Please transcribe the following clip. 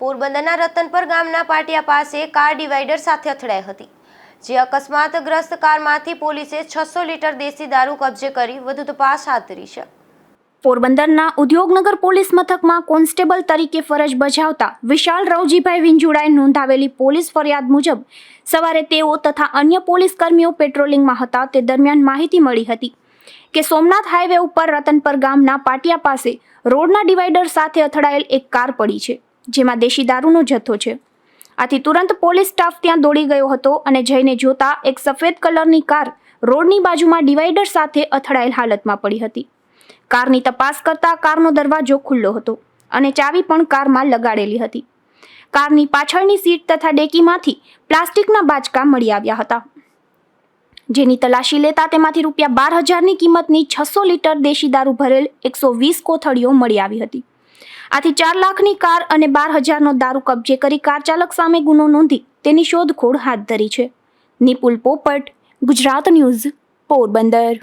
પોરબંદરના રતનપર ગામના પાટિયા પાસે કાર ડિવાઈડર સાથે અથડાઈ હતી, જે અકસ્માતગ્રસ્ત કારમાંથી પોલીસે છસો લીટર દેશી દારૂ કબજે કરી વધુ તપાસ હાથ ધરી છે. પોરબંદરના ઉદ્યોગનગર પોલીસ મથકમાં કોન્સ્ટેબલ તરીકે ફરજ બજાવતા વિશાલ રવજીભાઈ વિંજુડાએ નોંધાવેલી પોલીસ ફરિયાદ મુજબ, સવારે તેઓ તથા અન્ય પોલીસ કર્મીઓ પેટ્રોલિંગમાં હતા. તે દરમિયાન માહિતી મળી હતી કે સોમનાથ હાઈવે ઉપર રતનપર ગામના પાટિયા પાસે રોડના ડિવાઈડર સાથે અથડાયેલ એક કાર પડી છે. જેમાં દેશી દારૂનો જથ્થો છે. આથી તુરંત પોલીસ સ્ટાફ ત્યાં દોડી ગયો હતો અને જઈને જોતા એક સફેદ કલરની કાર રોડની બાજુમાં ડિવાઈડર સાથે અથડાયેલ હાલતમાં પડી હતી. કારની તપાસ કરતા કારનો દરવાજો ખુલ્લો હતો અને ચાવી પણ કારમાં લગાડેલી હતી. કારની પાછળની સીટ તથા ડેકીમાંથી પ્લાસ્ટિકના બાચકા મળી આવ્યા હતા. જેની તલાશી લેતા તેમાંથી રૂપિયા બાર હજારની કિંમતની છસો લીટર દેશી દારૂ ભરેલ એકસો વીસ કોથળીઓ મળી આવી હતી. આથી ચાર લાખની કાર અને બાર હજારનો દારૂ કબજે કરી કાર ચાલક સામે ગુનો નોંધી તેની શોધખોળ હાથ ધરી છે. નિપુલ પોપટ, ગુજરાત ન્યૂઝ, પોરબંદર.